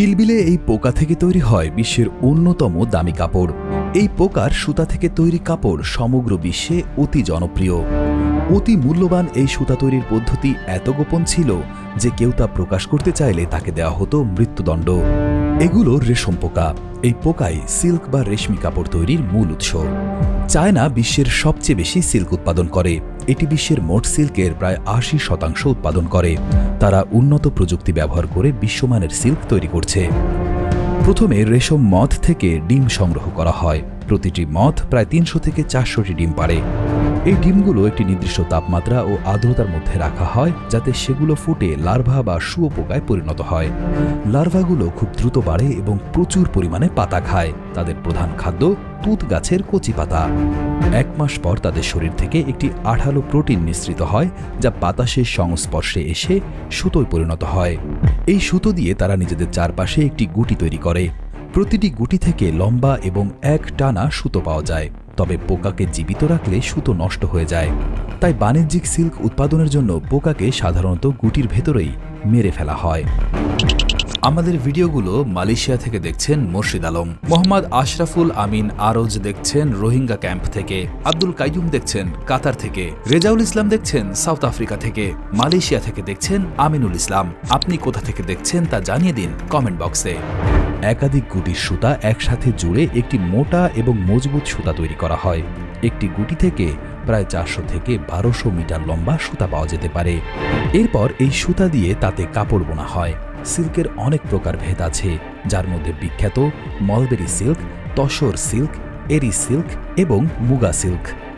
কিলবিলে এই পোকা থেকে তৈরি হয় বিশ্বের অন্যতম দামি কাপড়। এই পোকার সুতা থেকে তৈরি কাপড় সমগ্র বিশ্বে অতি জনপ্রিয়। অতি মূল্যবান এই সুতা তৈরির পদ্ধতি এত গোপন ছিল যে কেউ তা প্রকাশ করতে চাইলে তাকে দেওয়া হতো মৃত্যুদণ্ড। এগুলো রেশম পোকা। এই পোকাই সিল্ক বা রেশমি কাপড় তৈরির মূল উৎস। চায়না বিশ্বের সবচেয়ে বেশি সিল্ক উৎপাদন করে। এটি বিশ্বের মোট সিল্কের প্রায় আশি শতাংশ উৎপাদন করে। তারা উন্নত প্রযুক্তি ব্যবহার করে বিশ্বমানের সিল্ক তৈরি করছে। প্রথমে রেশম মথ থেকে ডিম সংগ্রহ করা হয়। প্রতিটি মথ প্রায় তিনশো থেকে চারশোটি ডিম পারে। এই ডিমগুলো একটি নির্দিষ্ট তাপমাত্রা ও আর্দ্রতার মধ্যে রাখা হয়, যাতে সেগুলো ফুটে লার্ভা বা শুয়োপোকায় পরিণত হয়। লার্ভাগুলো খুব দ্রুত বাড়ে এবং প্রচুর পরিমাণে পাতা খায়। তাদের প্রধান খাদ্য তুত গাছের কচি পাতা। এক মাস পর তাদের শরীর থেকে একটি আঠালো প্রোটিন নিঃসৃত হয়, যা বাতাসের সংস্পর্শে এসে সুতোয় পরিণত হয়। এই সুতো দিয়ে তারা নিজেদের চারপাশে একটি গুটি তৈরি করে। প্রতিটি গুটি থেকে লম্বা এবং এক টানা সুতো পাওয়া যায়, তবে পোকাকে জীবিত রাখলে সুতো নষ্ট হয়ে যায়। তাই বাণিজ্যিক সিল্ক উৎপাদনের জন্য পোকাকে সাধারণত গুটির ভেতরেই মেরে ফেলা হয়। আমাদের ভিডিওগুলো মালয়েশিয়া থেকে দেখছেন মুর্শিদ আলম। মোহাম্মদ আশরাফুল আমিন আরজ দেখছেন রোহিঙ্গা ক্যাম্প থেকে। আব্দুল কাইয়ুম দেখছেন কাতার থেকে। রেজাউল ইসলাম দেখছেন সাউথ আফ্রিকা থেকে। মালয়েশিয়া থেকে দেখছেন আমিনুল ইসলাম। আপনি কোথা থেকে দেখছেন তা জানিয়ে দিন কমেন্ট বক্সে। একাধিক গুটির সুতা একসাথে জুড়ে একটি মোটা এবং মজবুত সুতা তৈরি করা হয়। একটি গুটি থেকে প্রায় চারশো থেকে বারোশো মিটার লম্বা সুতা পাওয়া যেতে পারে। এরপর এই সুতা দিয়ে তাতে কাপড় বোনা হয়। সিল্কের অনেক প্রকার ভেদ আছে, যার মধ্যে বিখ্যাত mulberry silk, tussar silk, eri silk এবং মুগা সিল্ক।